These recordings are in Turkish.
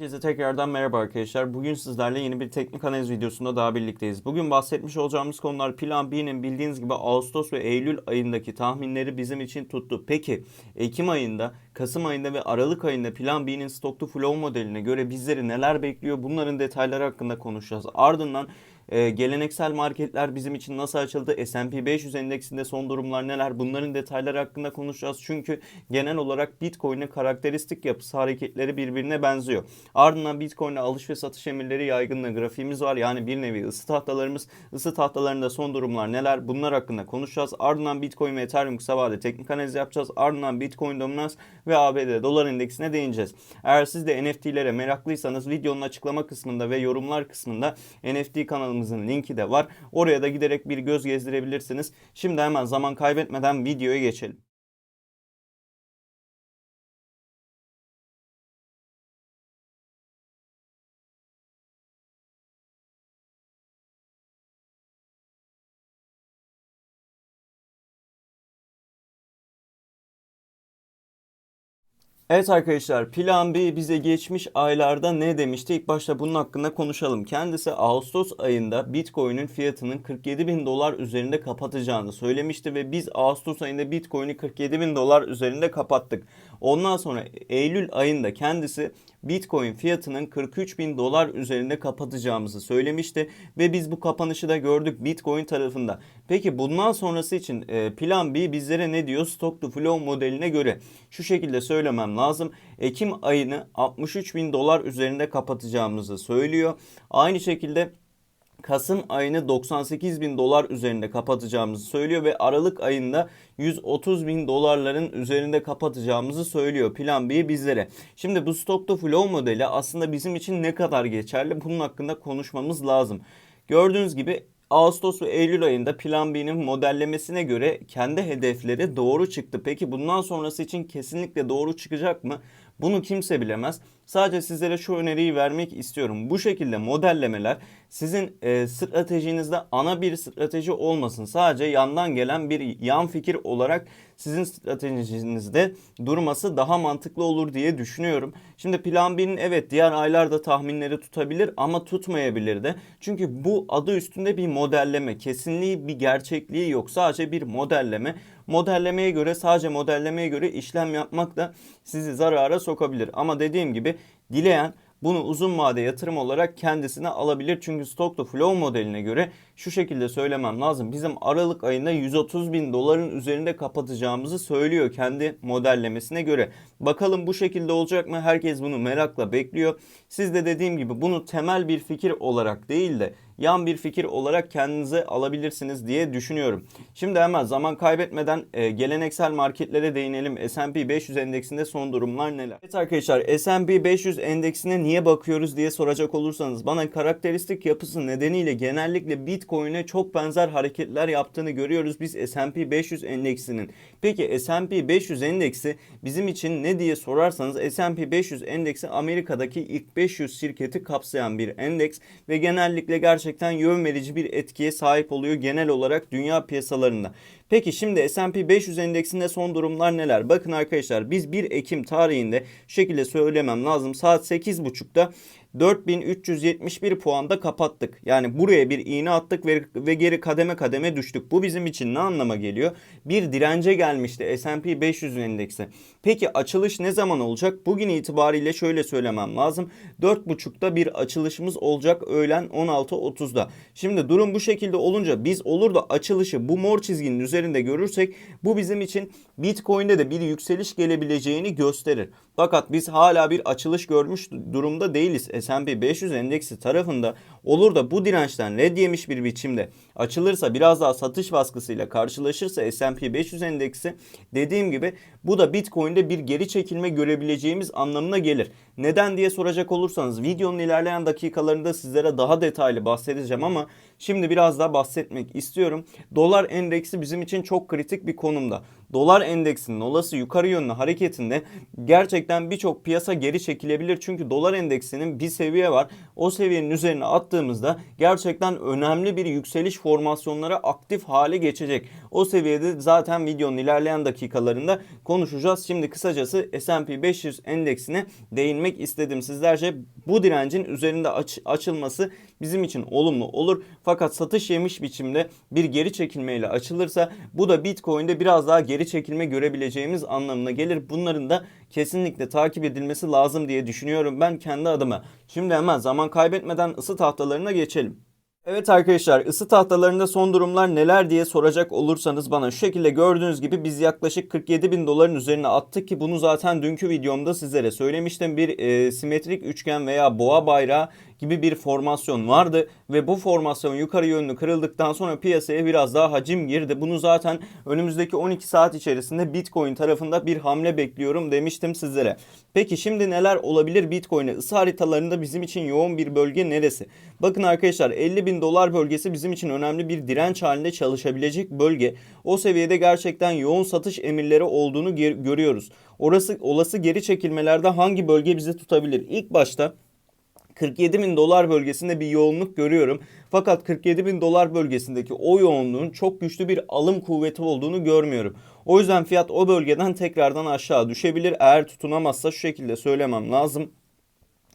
Herkese tekrardan merhaba arkadaşlar. Bugün sizlerle yeni bir teknik analiz videosunda daha birlikteyiz. Bugün bahsetmiş olacağımız konular Plan B'nin bildiğiniz gibi Ağustos ve Eylül ayındaki tahminleri bizim için tuttu. Peki Ekim ayında, Kasım ayında ve Aralık ayında Plan B'nin Stock to Flow modeline göre bizleri neler bekliyor? Bunların detayları hakkında konuşacağız. Ardından e, geleneksel marketler bizim için nasıl açıldı? S&P 500 endeksinde son durumlar neler? Bunların detayları hakkında konuşacağız. Çünkü genel olarak Bitcoin'e karakteristik yapısı hareketleri birbirine benziyor. Ardından Bitcoin'e alış ve satış emirleri yaygınlığı grafiğimiz var. Yani bir nevi ısı tahtalarımız. Isı tahtalarında son durumlar neler? Bunlar hakkında konuşacağız. Ardından Bitcoin ve Ethereum kısa vadeli teknik analiz yapacağız. Ardından Bitcoin dominans ve ABD dolar endeksine değineceğiz. Eğer siz de NFT'lere meraklıysanız videonun açıklama kısmında ve yorumlar kısmında NFT kanalımızın linki de var. Oraya da giderek bir göz gezdirebilirsiniz. Şimdi hemen zaman kaybetmeden videoya geçelim. Evet arkadaşlar Plan B bize geçmiş aylarda ne demişti? İlk başta bunun hakkında konuşalım. Kendisi Ağustos ayında Bitcoin'in fiyatının 47 bin dolar üzerinde kapatacağını söylemişti ve biz Ağustos ayında Bitcoin'i 47 bin dolar üzerinde kapattık. Ondan sonra Eylül ayında kendisi Bitcoin fiyatının 43 bin dolar üzerinde kapatacağımızı söylemişti ve biz bu kapanışı da gördük Bitcoin tarafında. Peki bundan sonrası için e, plan B bizlere ne diyor? Stock to Flow modeline göre şu şekilde söylemem lazım. Ekim ayını 63 bin dolar üzerinde kapatacağımızı söylüyor. Aynı şekilde Kasım ayını 98 bin dolar üzerinde kapatacağımızı söylüyor ve Aralık ayında 130 bin dolarların üzerinde kapatacağımızı söylüyor Plan B bizlere. Şimdi bu Stock to Flow modeli aslında bizim için ne kadar geçerli bunun hakkında konuşmamız lazım. Gördüğünüz gibi Ağustos ve Eylül ayında Plan B'nin modellemesine göre kendi hedefleri doğru çıktı. Peki bundan sonrası için kesinlikle doğru çıkacak mı? Bunu kimse bilemez. Sadece sizlere şu öneriyi vermek istiyorum. Bu şekilde modellemeler sizin e, stratejinizde ana bir strateji olmasın. Sadece yandan gelen bir yan fikir olarak sizin stratejinizde durması daha mantıklı olur diye düşünüyorum. Şimdi plan B'nin evet diğer aylarda tahminleri tutabilir ama tutmayabilir de. Çünkü bu adı üstünde bir modelleme. Kesinliği bir gerçekliği yok. Sadece bir modelleme. Modellemeye göre sadece modellemeye göre işlem yapmak da sizi zarara sokabilir. Ama dediğim gibi dileyen bunu uzun vade yatırım olarak kendisine alabilir. Çünkü Stock to Flow modeline göre şu şekilde söylemem lazım. Bizim Aralık ayında 130 bin doların üzerinde kapatacağımızı söylüyor kendi modellemesine göre. Bakalım bu şekilde olacak mı? Herkes bunu merakla bekliyor. Siz de dediğim gibi bunu temel bir fikir olarak değil de yan bir fikir olarak kendinize alabilirsiniz diye düşünüyorum. Şimdi hemen zaman kaybetmeden e, geleneksel marketlere değinelim. S&P 500 endeksinde son durumlar neler? Evet arkadaşlar S&P 500 endeksine niye bakıyoruz diye soracak olursanız bana karakteristik yapısı nedeniyle genellikle Bitcoin'e çok benzer hareketler yaptığını görüyoruz biz S&P 500 endeksinin. Peki S&P 500 endeksi bizim için ne diye sorarsanız S&P 500 endeksi Amerika'daki ilk 500 şirketi kapsayan bir endeks ve genellikle gerçekten yön verici bir etkiye sahip oluyor genel olarak dünya piyasalarında. Peki şimdi S&P 500 endeksinde son durumlar neler? Bakın arkadaşlar biz 1 Ekim tarihinde şekilde söylemem lazım. Saat 8.30'da 4371 puanda kapattık. Yani buraya bir iğne attık ve, ve geri kademe kademe düştük. Bu bizim için ne anlama geliyor? Bir dirence gelmişti S&P 500 endeksi. Peki açılış ne zaman olacak? Bugün itibariyle şöyle söylemem lazım. 4.30'da bir açılışımız olacak öğlen 16.30'da. Şimdi durum bu şekilde olunca biz olur da açılışı bu mor çizginin üzerinde görürsek bu bizim için Bitcoin'de de bir yükseliş gelebileceğini gösterir. Fakat biz hala bir açılış görmüş durumda değiliz. S&P 500 endeksi tarafında olur da bu dirençten red yemiş bir biçimde açılırsa biraz daha satış baskısıyla karşılaşırsa S&P 500 endeksi dediğim gibi bu da Bitcoin'de bir geri çekilme görebileceğimiz anlamına gelir. Neden diye soracak olursanız videonun ilerleyen dakikalarında sizlere daha detaylı bahsedeceğim ama şimdi biraz daha bahsetmek istiyorum. Dolar endeksi bizim için çok kritik bir konumda. dolar endeksinin olası yukarı yönlü hareketinde gerçekten birçok piyasa geri çekilebilir. Çünkü dolar endeksinin bir seviye var. O seviyenin üzerine attığımızda gerçekten önemli bir yükseliş formasyonları aktif hale geçecek. O seviyede zaten videonun ilerleyen dakikalarında konuşacağız. Şimdi kısacası S&P 500 endeksine değinmek istedim sizlerce. Bu direncin üzerinde aç- açılması bizim için olumlu olur. Fakat satış yemiş biçimde bir geri çekilmeyle açılırsa bu da Bitcoin'de biraz daha geri çekilme görebileceğimiz anlamına gelir. Bunların da kesinlikle takip edilmesi lazım diye düşünüyorum ben kendi adıma. Şimdi hemen zaman kaybetmeden ısı tahtalarına geçelim. Evet arkadaşlar ısı tahtalarında son durumlar neler diye soracak olursanız bana şu şekilde gördüğünüz gibi biz yaklaşık 47 bin doların üzerine attık ki bunu zaten dünkü videomda sizlere söylemiştim. Bir e, simetrik üçgen veya boğa bayrağı gibi bir formasyon vardı ve bu formasyon yukarı yönlü kırıldıktan sonra piyasaya biraz daha hacim girdi. Bunu zaten önümüzdeki 12 saat içerisinde Bitcoin tarafında bir hamle bekliyorum demiştim sizlere. Peki şimdi neler olabilir Bitcoin'e? Isı haritalarında bizim için yoğun bir bölge neresi? Bakın arkadaşlar 50 bin dolar bölgesi bizim için önemli bir direnç halinde çalışabilecek bölge. O seviyede gerçekten yoğun satış emirleri olduğunu görüyoruz. Orası olası geri çekilmelerde hangi bölge bizi tutabilir? İlk başta 47 bin dolar bölgesinde bir yoğunluk görüyorum. Fakat 47 bin dolar bölgesindeki o yoğunluğun çok güçlü bir alım kuvveti olduğunu görmüyorum. O yüzden fiyat o bölgeden tekrardan aşağı düşebilir. Eğer tutunamazsa şu şekilde söylemem lazım.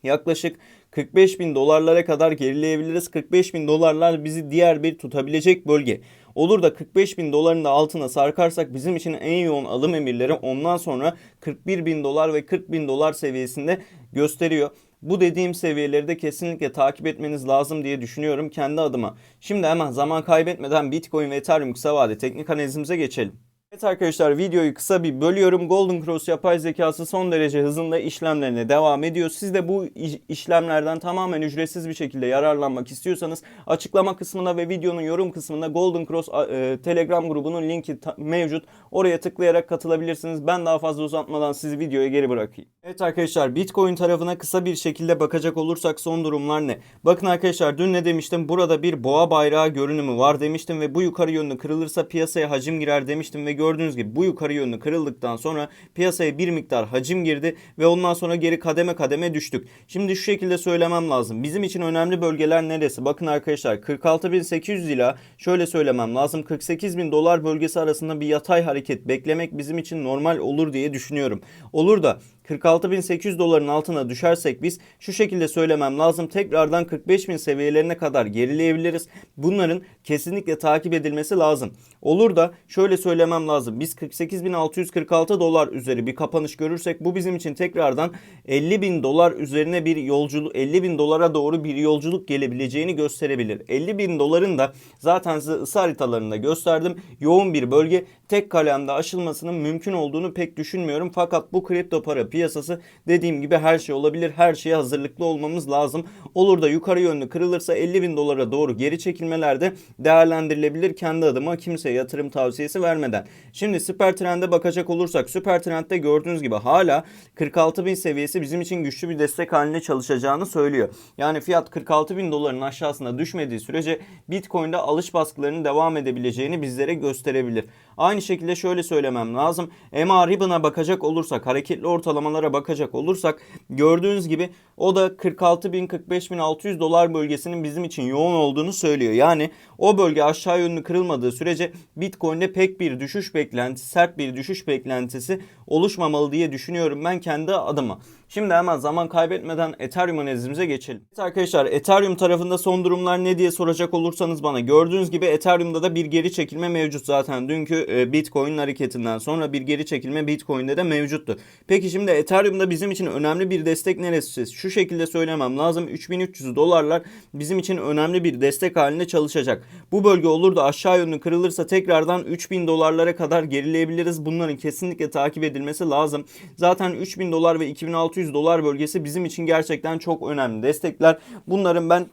Yaklaşık 45 bin dolarlara kadar gerileyebiliriz. 45 bin dolarlar bizi diğer bir tutabilecek bölge. Olur da 45 bin doların da altına sarkarsak bizim için en yoğun alım emirleri ondan sonra 41 bin dolar ve 40 bin dolar seviyesinde gösteriyor. Bu dediğim seviyeleri de kesinlikle takip etmeniz lazım diye düşünüyorum kendi adıma. Şimdi hemen zaman kaybetmeden Bitcoin ve Ethereum kısa vade teknik analizimize geçelim. Evet arkadaşlar videoyu kısa bir bölüyorum. Golden Cross yapay zekası son derece hızında işlemlerine devam ediyor. Siz de bu iş- işlemlerden tamamen ücretsiz bir şekilde yararlanmak istiyorsanız açıklama kısmına ve videonun yorum kısmında Golden Cross e, Telegram grubunun linki mevcut. Oraya tıklayarak katılabilirsiniz. Ben daha fazla uzatmadan sizi videoya geri bırakayım. Evet arkadaşlar Bitcoin tarafına kısa bir şekilde bakacak olursak son durumlar ne? Bakın arkadaşlar dün ne demiştim? Burada bir boğa bayrağı görünümü var demiştim ve bu yukarı yönlü kırılırsa piyasaya hacim girer demiştim ve gördüğünüz gibi bu yukarı yönlü kırıldıktan sonra piyasaya bir miktar hacim girdi ve ondan sonra geri kademe kademe düştük. Şimdi şu şekilde söylemem lazım. Bizim için önemli bölgeler neresi? Bakın arkadaşlar 46.800 ila şöyle söylemem lazım 48.000 dolar bölgesi arasında bir yatay hareket beklemek bizim için normal olur diye düşünüyorum. Olur da 46.800 doların altına düşersek biz şu şekilde söylemem lazım. Tekrardan 45.000 seviyelerine kadar gerileyebiliriz. Bunların kesinlikle takip edilmesi lazım. Olur da şöyle söylemem lazım. Biz 48.646 dolar üzeri bir kapanış görürsek bu bizim için tekrardan 50.000 dolar üzerine bir yolculuk 50.000 dolara doğru bir yolculuk gelebileceğini gösterebilir. 50.000 doların da zaten size ısı haritalarında gösterdim. Yoğun bir bölge tek kalemde aşılmasının mümkün olduğunu pek düşünmüyorum. Fakat bu kripto para piyasası dediğim gibi her şey olabilir. Her şeye hazırlıklı olmamız lazım. Olur da yukarı yönlü kırılırsa 50 bin dolara doğru geri çekilmelerde değerlendirilebilir. Kendi adıma kimseye yatırım tavsiyesi vermeden. Şimdi süper trende bakacak olursak süper trendde gördüğünüz gibi hala 46 bin seviyesi bizim için güçlü bir destek haline çalışacağını söylüyor. Yani fiyat 46 bin doların aşağısına düşmediği sürece Bitcoin'de alış baskılarının devam edebileceğini bizlere gösterebilir. Aynı şekilde şöyle söylemem lazım. MA Ribbon'a bakacak olursak, hareketli ortalamalara bakacak olursak gördüğünüz gibi o da 46.000-45.600 dolar bölgesinin bizim için yoğun olduğunu söylüyor. Yani o bölge aşağı yönlü kırılmadığı sürece Bitcoin'de pek bir düşüş beklentisi, sert bir düşüş beklentisi oluşmamalı diye düşünüyorum ben kendi adıma. Şimdi hemen zaman kaybetmeden Ethereum analizimize geçelim. Evet arkadaşlar Ethereum tarafında son durumlar ne diye soracak olursanız bana gördüğünüz gibi Ethereum'da da bir geri çekilme mevcut zaten. Dünkü e, Bitcoin hareketinden sonra bir geri çekilme Bitcoin'de de mevcuttu. Peki şimdi Ethereum'da bizim için önemli bir destek neresi? Şu şekilde söylemem lazım. 3300 dolarlar bizim için önemli bir destek halinde çalışacak. Bu bölge olur da aşağı yönlü kırılırsa tekrardan 3000 dolarlara kadar gerileyebiliriz. Bunların kesinlikle takip edilmesi lazım. Zaten 3000 dolar ve 2600 dolar bölgesi bizim için gerçekten çok önemli destekler. Bunların ben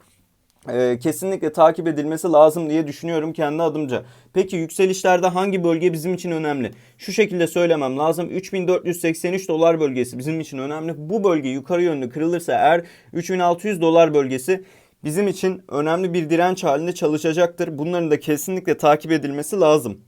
e, kesinlikle takip edilmesi lazım diye düşünüyorum kendi adımca. Peki yükselişlerde hangi bölge bizim için önemli? Şu şekilde söylemem lazım. 3483 dolar bölgesi bizim için önemli. Bu bölge yukarı yönlü kırılırsa eğer 3600 dolar bölgesi bizim için önemli bir direnç halinde çalışacaktır. Bunların da kesinlikle takip edilmesi lazım.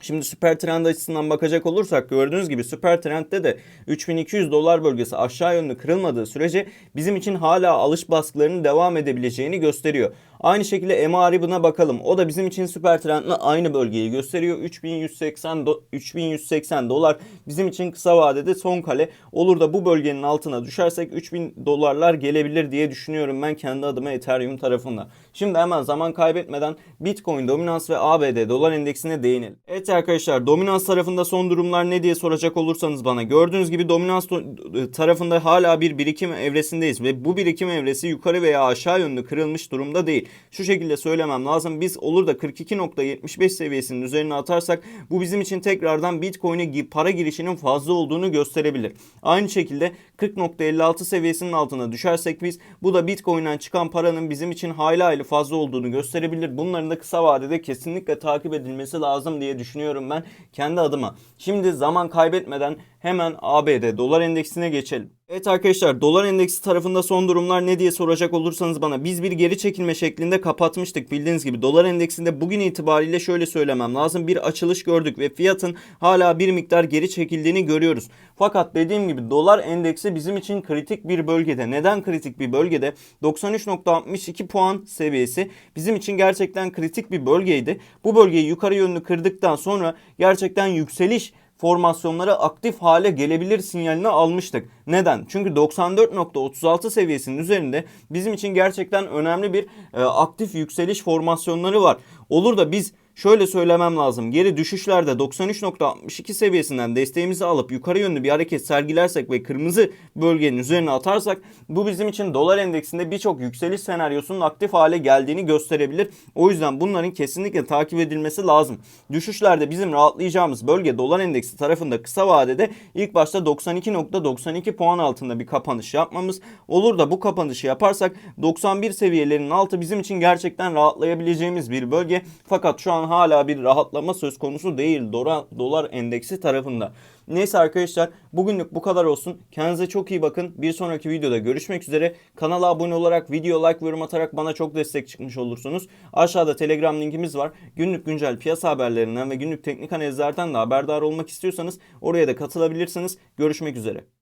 Şimdi süper trend açısından bakacak olursak gördüğünüz gibi süper trendde de 3200 dolar bölgesi aşağı yönlü kırılmadığı sürece bizim için hala alış baskılarının devam edebileceğini gösteriyor. Aynı şekilde MA bakalım. O da bizim için süper trendle aynı bölgeyi gösteriyor. 3180 do- 3180 dolar bizim için kısa vadede son kale. Olur da bu bölgenin altına düşersek 3000 dolarlar gelebilir diye düşünüyorum ben kendi adıma Ethereum tarafında. Şimdi hemen zaman kaybetmeden Bitcoin dominans ve ABD dolar endeksine değinelim. Evet arkadaşlar dominans tarafında son durumlar ne diye soracak olursanız bana. Gördüğünüz gibi dominans do- tarafında hala bir birikim evresindeyiz ve bu birikim evresi yukarı veya aşağı yönlü kırılmış durumda değil. Şu şekilde söylemem lazım. Biz olur da 42.75 seviyesinin üzerine atarsak bu bizim için tekrardan Bitcoin'e para girişinin fazla olduğunu gösterebilir. Aynı şekilde 40.56 seviyesinin altına düşersek biz bu da Bitcoin'den çıkan paranın bizim için hayli hayli fazla olduğunu gösterebilir. Bunların da kısa vadede kesinlikle takip edilmesi lazım diye düşünüyorum ben kendi adıma. Şimdi zaman kaybetmeden hemen ABD dolar endeksine geçelim. Evet arkadaşlar dolar endeksi tarafında son durumlar ne diye soracak olursanız bana biz bir geri çekilme şeklinde kapatmıştık bildiğiniz gibi dolar endeksinde bugün itibariyle şöyle söylemem lazım bir açılış gördük ve fiyatın hala bir miktar geri çekildiğini görüyoruz. Fakat dediğim gibi dolar endeksi bizim için kritik bir bölgede. Neden kritik bir bölgede? 93.62 puan seviyesi bizim için gerçekten kritik bir bölgeydi. Bu bölgeyi yukarı yönlü kırdıktan sonra gerçekten yükseliş formasyonları aktif hale gelebilir sinyalini almıştık. Neden? Çünkü 94.36 seviyesinin üzerinde bizim için gerçekten önemli bir e, aktif yükseliş formasyonları var. Olur da biz şöyle söylemem lazım. Geri düşüşlerde 93.62 seviyesinden desteğimizi alıp yukarı yönlü bir hareket sergilersek ve kırmızı bölgenin üzerine atarsak bu bizim için dolar endeksinde birçok yükseliş senaryosunun aktif hale geldiğini gösterebilir. O yüzden bunların kesinlikle takip edilmesi lazım. Düşüşlerde bizim rahatlayacağımız bölge dolar endeksi tarafında kısa vadede ilk başta 92.92 puan altında bir kapanış yapmamız. Olur da bu kapanışı yaparsak 91 seviyelerinin altı bizim için gerçekten rahatlayabileceğimiz bir bölge. Fakat şu an hala bir rahatlama söz konusu değil dolar, dolar endeksi tarafında. Neyse arkadaşlar bugünlük bu kadar olsun. Kendinize çok iyi bakın. Bir sonraki videoda görüşmek üzere. Kanala abone olarak, video like ve yorum atarak bana çok destek çıkmış olursunuz. Aşağıda Telegram linkimiz var. Günlük güncel piyasa haberlerinden ve günlük teknik analizlerden de haberdar olmak istiyorsanız oraya da katılabilirsiniz. Görüşmek üzere.